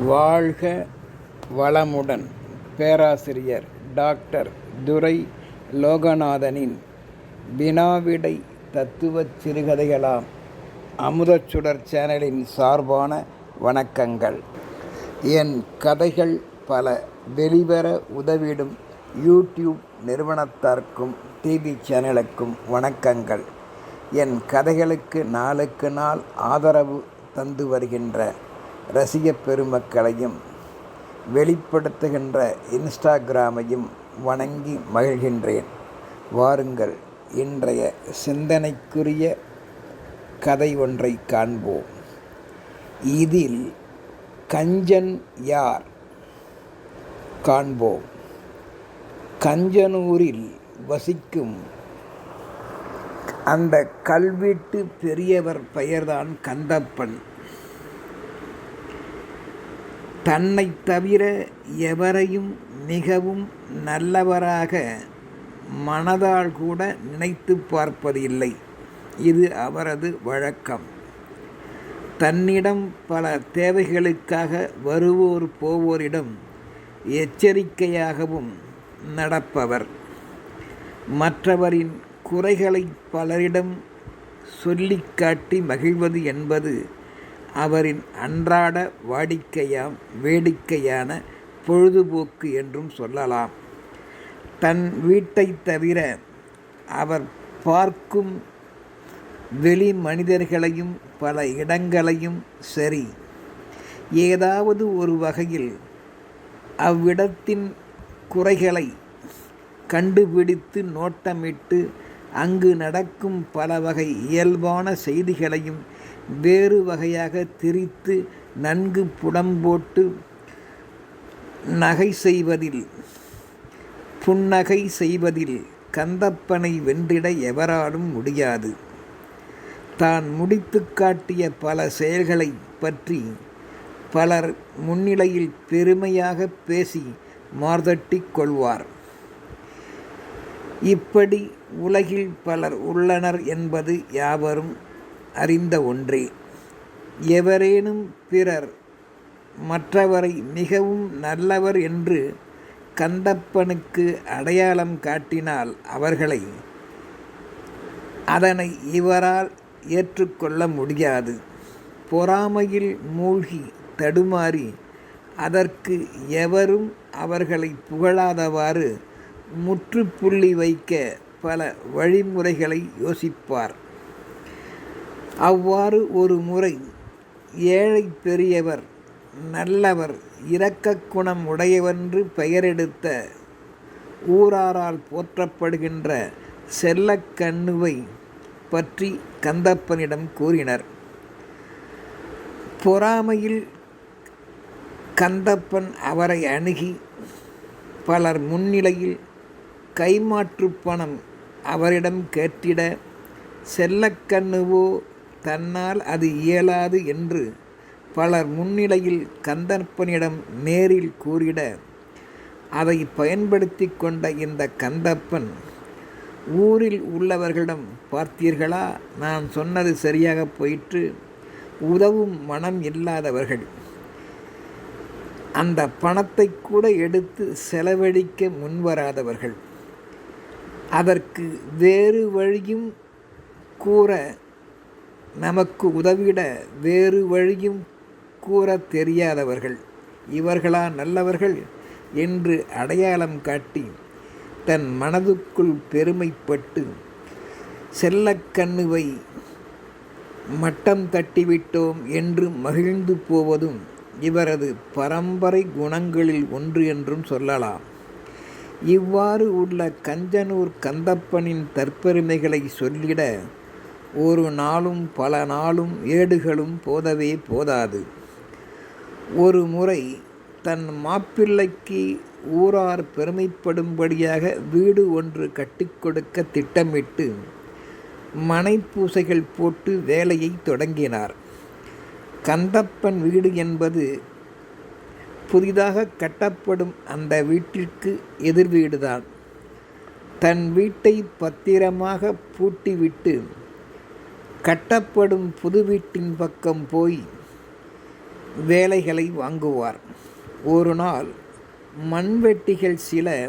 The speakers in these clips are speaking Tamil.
வாழ்க வளமுடன். பேராசிரியர் டாக்டர் துரை லோகநாதனின் வினாவிடை தத்துவச் சிறுகதைகளாம் அமுதச்சுடர் சேனலின் சார்பான வணக்கங்கள். என் கதைகள் பல வெளிவர உதவிடும் யூடியூப் நிறுவனத்தார்க்கும் டிவி சேனலுக்கும் வணக்கங்கள். என் கதைகளுக்கு நாளுக்கு நாள் ஆதரவு தந்து வருகின்ற ரசிக பெருமக்களையும் வெளிப்படுத்துகின்ற இன்ஸ்டாகிராமையும் வணங்கி மகிழ்கின்றேன். வாருங்கள் இன்றைய சிந்தனைக்குரிய கதை ஒன்றை காண்போம். இதில் கஞ்சன் யார்? காண்போம். கஞ்சனூரில் வசிக்கும் அந்த கல்வீட்டு பெரியவர் பெயர்தான் கந்தப்பன். தன்னை தவிர எவரையும் மிகவும் நல்லவராக மனதால் கூட நினைத்து பார்ப்பதில்லை. இது அவரது வழக்கம். தன்னிடம் பல தேவைகளுக்காக வருவோர் போவோரிடம் எச்சரிக்கையாகவும் நடப்பவர். மற்றவரின் குறைகளை பலரிடம் சொல்லிக்காட்டி மகிழ்வது என்பது அவரின் அன்றாட வாடிக்கையாம் வேடிக்கையான பொழுதுபோக்கு என்றும் சொல்லலாம். தன் வீட்டை தவிர அவர் பார்க்கும் வெளி மனிதர்களையும் பல இடங்களையும் சரி. ஏதாவது ஒரு வகையில் அவ்விடத்தின் குறைகளை கண்டுபிடித்து நோட்டமிட்டு அங்கு நடக்கும் பல வகை இயல்பான செய்திகளையும் வேறு வகையாக திரித்து நன்கு புடம்போட்டு நகை செய்வதில் புன்னகை செய்வதில் கந்தப்பனை வென்றிட எவராலும் முடியாது. தான் முடித்து காட்டிய பல செயல்களை பற்றி பலர் முன்னிலையில் பெருமையாக பேசி மார்தட்டிக் கொள்வார். இப்படி உலகில் பலர் உள்ளனர் என்பது யாவரும் அறிந்த ஒன்றே. எவரேனும் பிறர் மற்றவரை மிகவும் நல்லவர் என்று கந்தப்பனுக்கு அடையாளம் காட்டினால் அவர்களை அதனை இவரால் ஏற்றுக்கொள்ள முடியாது. பொறாமையில் மூழ்கி தடுமாறி அதற்கு எவரும் அவர்களை புகழாதவாறு முற்றுப்புள்ளி வைக்க பல வழிமுறைகளை யோசிப்பார். அவ்வாறு ஒரு முறை ஏழை பெரியவர் நல்லவர் இரக்க குணம் உடையவென்று பெயரெடுத்த ஊராரால் போற்றப்படுகின்ற செல்லக்கண்ணுவை பற்றி கந்தப்பனிடம் கூறினர். பொறாமையில் கந்தப்பன் அவரை அணுகி பலர் முன்னிலையில் கைமாற்று பணம் அவரிடம் கேட்டிட செல்லக்கண்ணுவோ தன்னால் அது இயலாது என்று பலர் முன்னிலையில் கந்தப்பனிடம் நேரில் கூறிட அதை பயன்படுத்தி கொண்ட இந்த கந்தப்பன் ஊரில் உள்ளவர்களிடம் பார்த்தீர்களா? நான் சொன்னது சரியாக போயிற்று. உதவும் மனம் இல்லாதவர்கள். அந்த பணத்தை கூட எடுத்து செலவழிக்க முன்வராதவர்கள். அதற்கு வேறு வழியும் கூற நமக்கு உதவிட வேறு வழியும் கூற தெரியாதவர்கள். இவர்களா நல்லவர்கள் என்று அடையாளம் காட்டி தன் மனதுக்குள் பெருமைப்பட்டு செல்லக்கண்ணுவை மட்டம் தட்டிவிட்டோம் என்று மகிழ்ந்து போவதும் இவரது பரம்பரை குணங்களில் ஒன்று என்றும் சொல்லலாம். இவ்வாறு உள்ள கஞ்சனூர் கந்தப்பனின் தற்பெருமைகளை சொல்லிட ஒரு நாளும் பல நாளும் ஏடுகளும் போதவே போதாது. ஒரு முறை தன் மாப்பிள்ளைக்கு ஊரார் பெருமைப்படும்படியாக வீடு ஒன்று கட்டிக்கொடுக்க திட்டமிட்டு மனைப்பூசைகள் போட்டு வேலையை தொடங்கினார். கந்தப்பன் வீடு என்பது புதிதாக கட்டப்படும் அந்த வீட்டிற்கு எதிர் வீடுதான். தன் வீட்டை பத்திரமாக பூட்டிவிட்டு கட்டப்படும் புது வீட்டின் பக்கம் போய் வேலைகளை வாங்குவார். ஒரு நாள் மண்வெட்டிகள் சில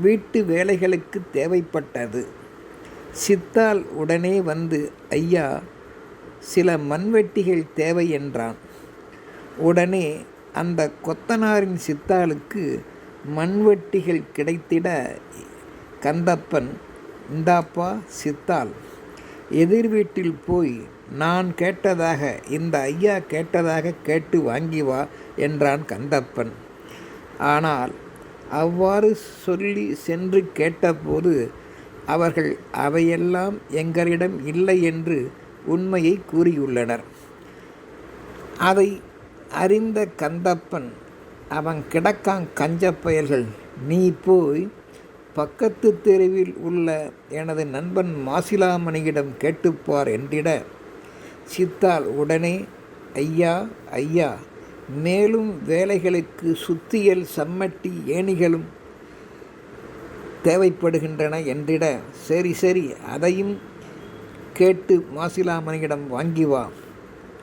வீட்டு வேலைகளுக்கு தேவைப்பட்டது. சித்தால் உடனே வந்து ஐயா சில மண்வெட்டிகள் தேவை என்றான். உடனே அந்த கொத்தனாரின் சித்தாளுக்கு மண்வெட்டிகள் கிடைத்திட கந்தப்பன் இந்தாப்பா சித்தாள் எதிர் வீட்டில் போய் நான் கேட்டதாக இந்த ஐயா கேட்டதாக கேட்டு வாங்கி வா என்றான் கந்தப்பன். ஆனால் அவ்வாறு சொல்லி சென்று கேட்டபோது அவர்கள் அவையெல்லாம் எங்களிடம் இல்லை என்று உண்மையை கூறியுள்ளனர். அதை அறிந்த கந்தப்பன் அவன் கிடக்கான் கஞ்ச பயல்கள் நீ போய் பக்கத்து தெருவில் உள்ள எனது நண்பன் மாசிலாமணியிடம் கேட்டுப்பார் என்றிட சித்தால் உடனே ஐயா ஐயா மேலும் வேலைகளுக்கு சுத்தியல் சம்மட்டி ஏணிகளும் தேவைப்படுகின்றன என்றிட சரி சரி அதையும் கேட்டு மாசிலாமணியிடம் வாங்கி வா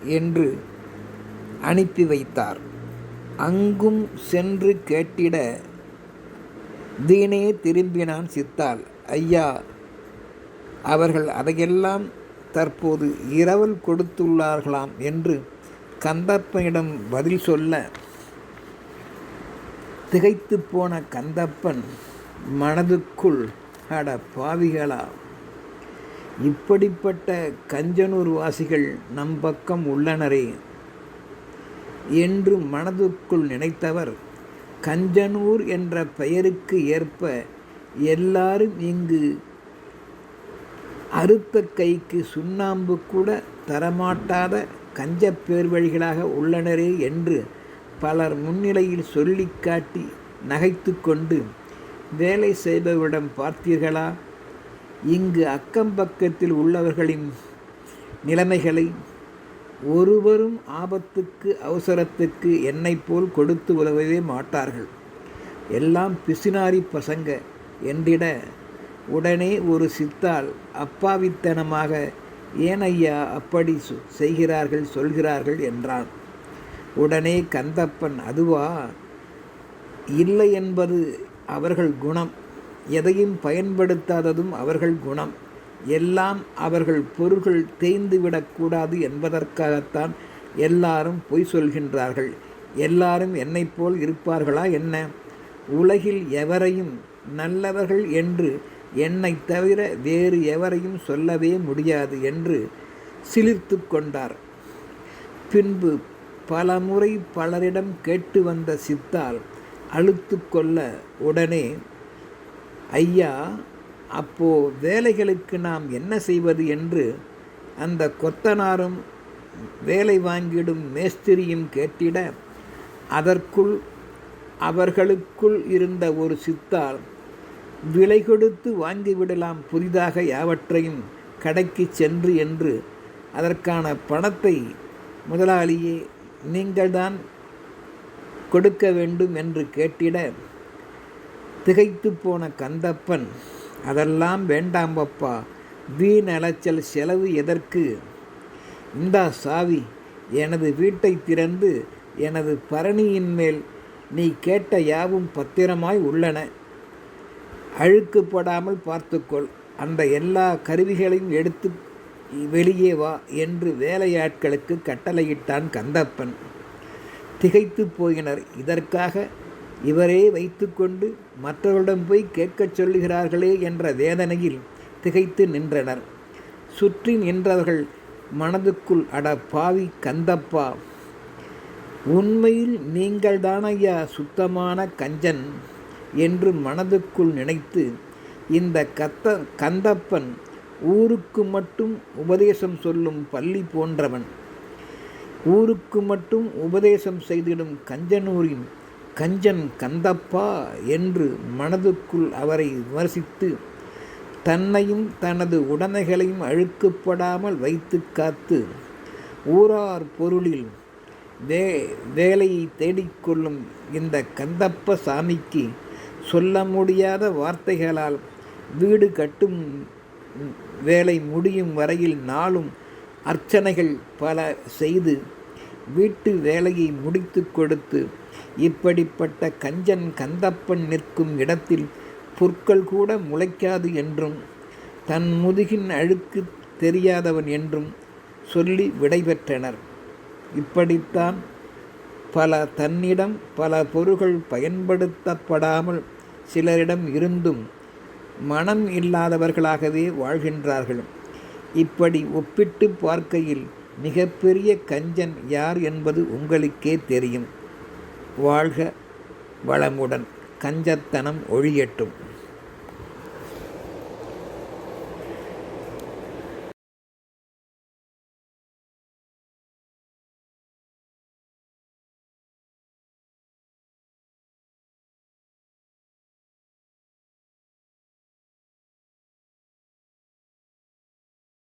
என்று அனுப்பி வைத்தார். அங்கும் சென்று கேட்டிட தீனே திரும்பினான் சித்தால் ஐயா அவர்கள் அதையெல்லாம் தற்போது இரவல் கொடுத்துள்ளார்களாம் என்று கந்தப்பனிடம் பதில் சொல்ல திகைத்து போன கந்தப்பன் மனதுக்குள் அட பாவிகளா இப்படிப்பட்ட கஞ்சனூர் வாசிகள் நம் பக்கம் உள்ளனரே என்று மனதுக்குள் நினைத்தவர் கஞ்சனூர் என்ற பெயருக்கு ஏற்ப எல்லாரும் இங்கு அறுத்த கைக்கு சுண்ணாம்பு கூட தரமாட்டாத கஞ்ச பேர்வழிகளாக உள்ளனரே என்று பலர் முன்னிலையில் சொல்லி காட்டி நகைத்து கொண்டு வேலை செய்பவரிடம் பார்த்தீர்களா? இங்கு அக்கம் பக்கத்தில் உள்ளவர்களின் நிலைமைகளை ஒருவரும் ஆபத்துக்கு அவசரத்துக்கு என்னை போல் கொடுத்து உதவவே மாட்டார்கள். எல்லாம் பிசினாரி பசங்க என்றிட உடனே ஒரு சித்தால் அப்பாவித்தனமாக ஏன் ஐயா அப்படி செய்கிறார்கள் சொல்கிறார்கள் என்றான். உடனே கந்தப்பன் அதுவா? இல்லை என்பது அவர்கள் குணம். எதையும் பயன்படுத்தாததும் அவர்கள் குணம். எல்லாம் அவர்கள் பொருள்கள் தேய்ந்து விடக்கூடாது என்பதற்காகத்தான் எல்லாரும் பொய் சொல்கின்றார்கள். எல்லாரும் என்னைப் போல் இருப்பார்களா என்ன? உலகில் எவரையும் நல்லவர்கள் என்று என்னை தவிர வேறு எவரையும் சொல்லவே முடியாது என்று சிலிர்த்து கொண்டார். பின்பு பல முறை பலரிடம் கேட்டு வந்த சித்தால் அழுத்து கொள்ள உடனே ஐயா அப்போது வேலைகளுக்கு நாம் என்ன செய்வது என்று அந்த கொத்தனாரும் வேலை வாங்கிடும் மேஸ்திரியும் கேட்டிட அதற்குள் அவர்களுக்குள் இருந்த ஒரு சித்தால் விலை கொடுத்து வாங்கிவிடலாம் புதிதாக யாவற்றையும் கடைக்கு சென்று என்று அதற்கான பணத்தை முதலாளியே நீங்கள்தான் கொடுக்க வேண்டும் என்று கேட்டிட திகைத்து போன கந்தப்பன் அதெல்லாம் வேண்டாம் பப்பா வீண் அலைச்சல் செலவு எதற்கு? இந்தா சாவி எனது வீட்டை திறந்து எனது பரணியின் மேல் நீ கேட்ட யாவும் பத்திரமாய் உள்ளன. அழுக்குப்படாமல் பார்த்துக்கொள். அந்த எல்லா கருவிகளையும் எடுத்து வெளியே வா என்று வேலையாட்களுக்கு கட்டளையிட்டான் கந்தப்பன். திகைத்து போயினர். இதற்காக இவரே வைத்துக்கொண்டு மற்றவரிடம் போய் கேட்கச் சொல்லுகிறார்களே என்ற வேதனையில் திகைத்து நின்றனர். சுற்றி நின்றவர்கள் மனதுக்குள் அட பாவி கந்தப்பா உண்மையில் நீங்கள் தானையா சுத்தமான கஞ்சன் என்று மனதுக்குள் நினைத்து இந்த கத்த கந்தப்பன் ஊருக்கு மட்டும் உபதேசம் சொல்லும் பள்ளி போன்றவன். ஊருக்கு மட்டும் உபதேசம் செய்திடும் கஞ்சனூரின் கஞ்சன் கந்தப்பா என்று மனதுக்குள் அவரை விமர்சித்து தன்னையும் தனது உடனைகளையும் அழுக்குப்படாமல் வைத்து காத்து ஊரார் பொருளில் வே வேலையை தேடிக்கொள்ளும் இந்த கந்தப்ப சாமிக்கு சொல்ல முடியாத வார்த்தைகளால் வீடு கட்டும் வேலை முடியும் வரையில் நாளும் அர்ச்சனைகள் பல செய்து வீட்டு வேலையை முடித்து கொடுத்து இப்படிப்பட்ட கஞ்சன் கந்தப்பன் நிற்கும் இடத்தில் புற்கள் கூட முளைக்காது என்றும் தன் முதுகின் அழுக்கு தெரியாதவன் என்றும் சொல்லி விடைபெற்றனர் இப்படித்தான் பல தன்னிடம் பல பொருள்கள் பயன்படுத்தப்படாமல் சிலரிடம் இருந்தும் மனம் இல்லாதவர்களாகவே வாழ்கின்றார்கள். இப்படி ஒப்பிட்டு பார்க்கையில் மிகப்பெரிய கஞ்சன் யார் என்பது உங்களுக்கே தெரியும். வாழ்க வளமுடன். கஞ்சத்தனம் ஒழியட்டும்.